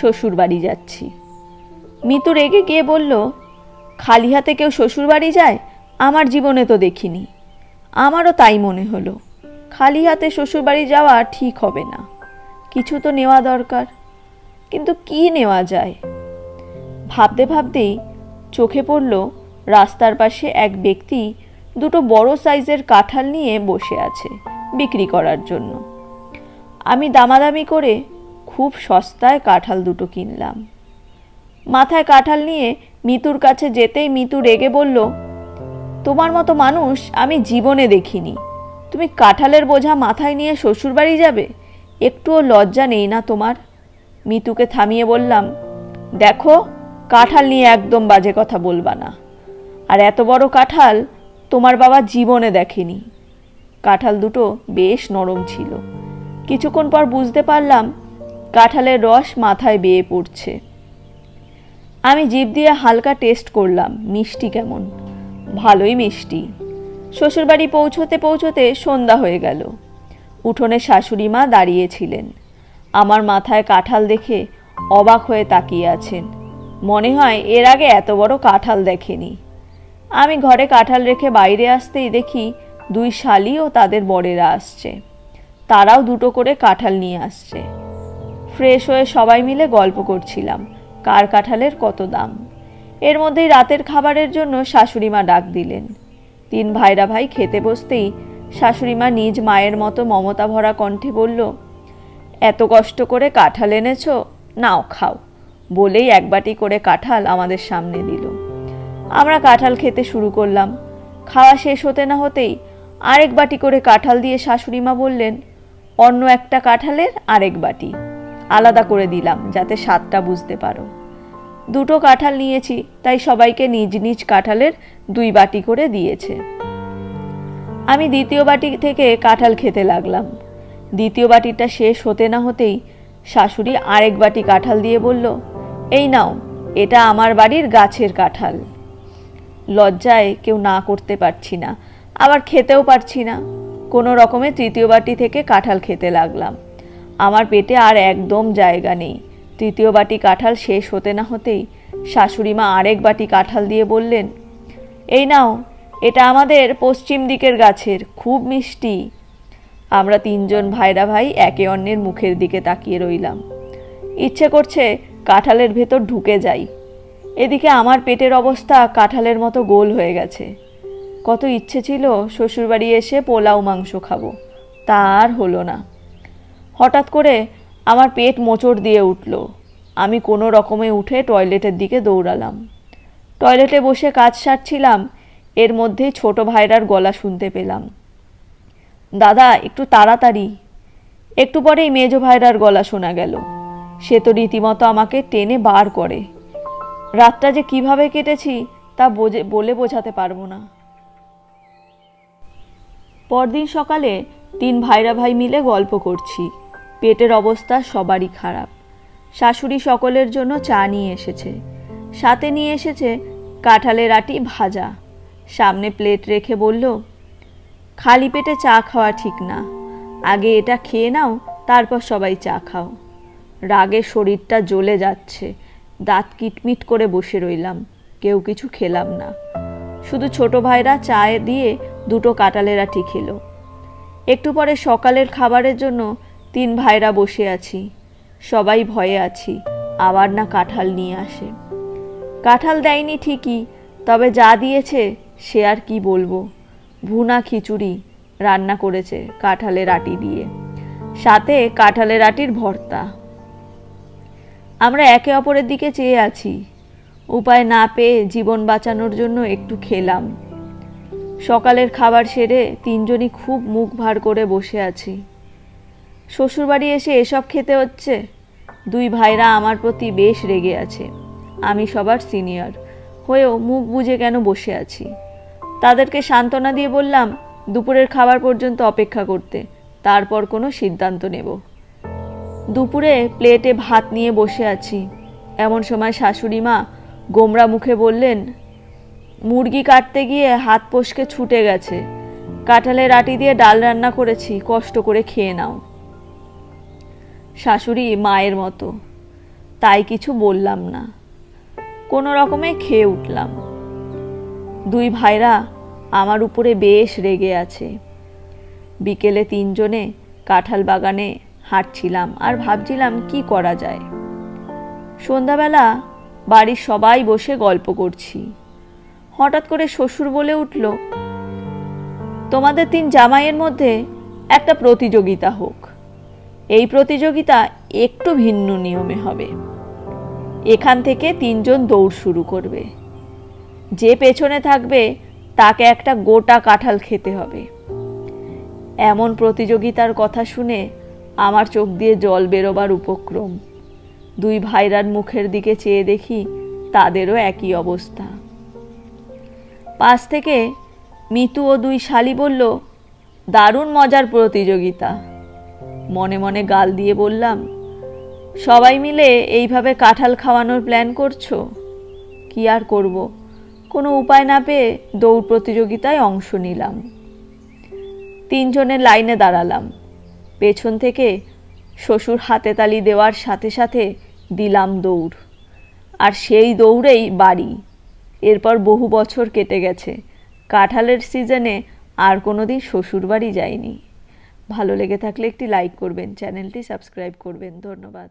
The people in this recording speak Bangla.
শ্বশুর বাড়ি যাচ্ছি। মিতু রেগে গিয়ে বলল, খালি হাতে কেউ শ্বশুর বাড়ি যায়? আমার জীবনে তো দেখিনি। আমারও তাই মনে হলো, খালি হাতে শ্বশুর বাড়ি যাওয়া ঠিক হবে না। কিছু তো নেওয়া দরকার, কিন্তু কি নেওয়া যায়? ভাবতে ভাবতেই চোখে পড়ল, রাস্তার পাশে এক ব্যক্তি দুটো বড় সাইজের কাঁঠাল নিয়ে বসে আছে বিক্রি করার জন্য। আমি দামাদামি করে খুব সস্তায় কাঁঠাল দুটো কিনলাম। মাথায় কাঁঠাল নিয়ে মিতুর কাছে যেতেই মিতু রেগে বলল, তোমার মতো মানুষ আমি জীবনে দেখিনি। তুমি কাঁঠালের বোঝা মাথায় নিয়ে শ্বশুরবাড়ি যাবে? একটুও লজ্জা নেই না তোমার? মিতুকে থামিয়ে বললাম, দেখো, কাঁঠাল নিয়ে একদম বাজে কথা বলবা না। আর এত বড় কাঁঠাল তোমার বাবা জীবনে দেখেনি। কাঁঠাল দুটো বেশ নরম ছিল। কিছুক্ষণ পর বুঝতে পারলাম কাঁঠালের রস মাথায় বেয়ে পড়ছে। আমি জিভ দিয়ে হালকা টেস্ট করলাম, মিষ্টি কেমন? ভালোই মিষ্টি। শ্বশুরবাড়ি পৌঁছতে পৌঁছতে সন্ধ্যা হয়ে গেল। উঠোনে শাশুড়ি মা দাঁড়িয়েছিলেন। আমার মাথায় কাঁঠাল দেখে অবাক হয়ে তাকিয়ে আছেন। মনে হয় এর আগে এত বড় কাঁঠাল দেখেনি। আমি ঘরে কাঁঠাল রেখে বাইরে আসতেই দেখি দুই শালি ও তাদের বরেরা আসছে। তারাও দুটো করে কাঁঠাল নিয়ে আসছে। ফ্রেশ হয়ে সবাই মিলে গল্প করছিলাম, কার কাঁঠালের কত দাম। এর মধ্যেই রাতের খাবারের জন্য শাশুড়িমা ডাক দিলেন। তিন ভাইরা ভাই খেতে বসতেই শাশুড়িমা নিজ মায়ের মতো মমতা ভরা কণ্ঠে বলল, এত কষ্ট করে কাঁঠাল এনেছ, নাও খাও। বলেই এক বাটি করে কাঁঠাল আমাদের সামনে দিল। আমরা কাঁঠাল খেতে শুরু করলাম। খাওয়া শেষ হতে না হতেই আরেক বাটি করে কাঁঠাল দিয়ে শাশুড়িমা বললেন, অন্য একটা কাঁঠালের আরেক বাটি। আলাদা করে দিলাম যাতে স্বাদটা বুঝতে পারো। দুটো কাঁঠাল নিয়েছি, তাই সবাইকে নিজ নিজ কাঁঠালের দুই বাটি করে দিয়েছে। আমি দ্বিতীয় বাটি থেকে কাঁঠাল খেতে লাগলাম। দ্বিতীয় বাটিটা শেষ হতে না হতেই শাশুড়ি আরেক বাটি কাঁঠাল দিয়ে বলল, এই নাও, এটা আমার বাড়ির গাছের কাঁঠাল। লজ্জায় কেউ না করতে পারছি না, আবার খেতেও পারছি না। কোনো রকমে তৃতীয় বাটি থেকে কাঁঠাল খেতে লাগলাম। আমার পেটে আর একদম জায়গা নেই। তৃতীয় বাটি কাঁঠাল শেষ হতে না হতেই শাশুড়ি মা আরেক বাটি কাঁঠাল দিয়ে বললেন, এই নাও, এটা আমাদের পশ্চিম দিকের গাছের, খুব মিষ্টি। আমরা তিনজন ভাইরা ভাই একে অন্যের মুখের দিকে তাকিয়ে রইলাম। ইচ্ছে করছে কাঁঠালের ভেতর ঢুকে যাই। এদিকে আমার পেটের অবস্থা কাঁঠালের মতো গোল হয়ে গেছে। কত ইচ্ছে ছিল শ্বশুরবাড়ি এসে পোলাও মাংস খাব, তা আর হলো না। হঠাৎ করে আমার পেট মোচড় দিয়ে উঠল। আমি কোনো রকমে উঠে টয়লেটের দিকে দৌড়ালাম। টয়লেটে বসে কাজ সারছিলাম, এর মধ্যেই ছোট ভাইরার গলা শুনতে পেলাম। দাদা, একটু তাড়াতাড়ি। একটু পরেই মেজো ভাইরার গলা শোনা গেল। সে তো রীতিমতো আমাকে টেনে বার করে। রাতটা যে কীভাবে কেটেছি, তা বোঝে, বলে বোঝাতে পারব না। পরদিন সকালে তিন ভাইরা ভাই মিলে গল্প করছি। পেটের অবস্থা সবারই খারাপ। শাশুড়ি সকলের জন্য চা নিয়ে এসেছে। সাথে নিয়ে এসেছে কাঁঠালের আটি ভাজা। সামনে প্লেট রেখে বলল, খালি পেটে চা খাওয়া ঠিক না। আগে এটা খেয়ে নাও, তারপর সবাই চা খাও। রাগে শরীরটা জ্বলে যাচ্ছে। দাঁত কিটমিট করে বসে রইলাম। কেউ কিছু খেলাম না। শুধু ছোট ভাইরা চায়ে দিয়ে দুটো কাঁটালের আটি খেলো। একটু পরে সকালের খাবারের জন্য তিন ভাইরা বসে আছি। সবাই ভয়ে আছি। আবার না কাঁঠাল নিয়ে আসে। কাঁঠাল দেয়নি ঠিকই, তবে যা দিয়েছে সে আর কি বলব। ভুনা খিচুড়ি রান্না করেছে কাঁঠালের আটি দিয়ে। সাথে কাঁঠালের আটির ভর্তা। আমরা একে অপরের দিকে চেয়ে আছি। উপায় না পেয়ে জীবন বাঁচানোর জন্য একটু খেলাম। সকালের খাবার সেরে তিনজনই খুব মুখ ভার করে বসে আছি। শ্বশুরবাড়ি এসে এসব খেতে হচ্ছে। দুই ভাইরা আমার প্রতি বেশ রেগে আছে। আমি সবার সিনিয়র। হয়েও মুখ বুজে কেন বসে আছি? তাদেরকে সান্ত্বনা দিয়ে বললাম, দুপুরের খাবার পর্যন্ত অপেক্ষা করতে। তারপর কোনো সিদ্ধান্ত নেব। দুপুরে প্লেটে ভাত নিয়ে বসে আছি। এমন সময় শাশুড়ি মা গোমরা মুখে বললেন, মুরগি কাটতে গিয়ে হাত পোষকে ছুটে গেছে। কাঁঠালের আটি দিয়ে ডাল রান্না করেছি, কষ্ট করে খেয়ে নাও। শাশুড়ি মায়ের মতো। তাই কিছু বললাম না। কোনো রকমে খেয়ে উঠলাম। দুই ভাইরা আমার উপরে বেশ রেগে আছে। বিকেলে তিনজনে কাঁঠাল বাগানে হাঁটছিলাম আর ভাবছিলাম কি করা যায়। সন্ধ্যাবেলা বাড়ির সবাই বসে গল্প করছি। হঠাৎ করে শ্বশুর বলে উঠল, তোমাদের তিন জামাইয়ের মধ্যে একটা প্রতিযোগিতা হোক। এই প্রতিযোগিতা একটু ভিন্ন নিয়মে হবে। এখান থেকে তিনজন দৌড় শুরু করবে। যে পেছনে থাকবে, তাকে একটা গোটা কাঁঠাল খেতে হবে। এমন প্রতিযোগিতার কথা শুনে আমার চোখ দিয়ে জল বেরোবার উপক্রম। দুই ভাইরার মুখের দিকে চেয়ে দেখি তাদেরও একই অবস্থা। পাশ থেকে মিতু ও দুই শালি বলল, দারুণ মজার প্রতিযোগিতা। মনে মনে গাল দিয়ে বললাম, সবাই মিলে এইভাবে কাঁঠাল খাওয়ানোর প্ল্যান করছ? কি আর করব? কোনো উপায় না পেয়ে দৌড় প্রতিযোগিতায় অংশ নিলাম। তিনজনের লাইনে দাঁড়ালাম। পেছন থেকে শ্বশুর হাতে তালি দেওয়ার সাথে সাথে দিলাম দৌড়। আর সেই দৌড়েই বাড়ি। এরপর বহু বছর কেটে গেছে। কাঁঠালের সিজনে আর কোনো দিন শ্বশুর বাড়ি যায়নি ভালো লেগে থাকলে একটি লাইক করবেন চ্যানেলটি সাবস্ক্রাইব করবেন। ধন্যবাদ।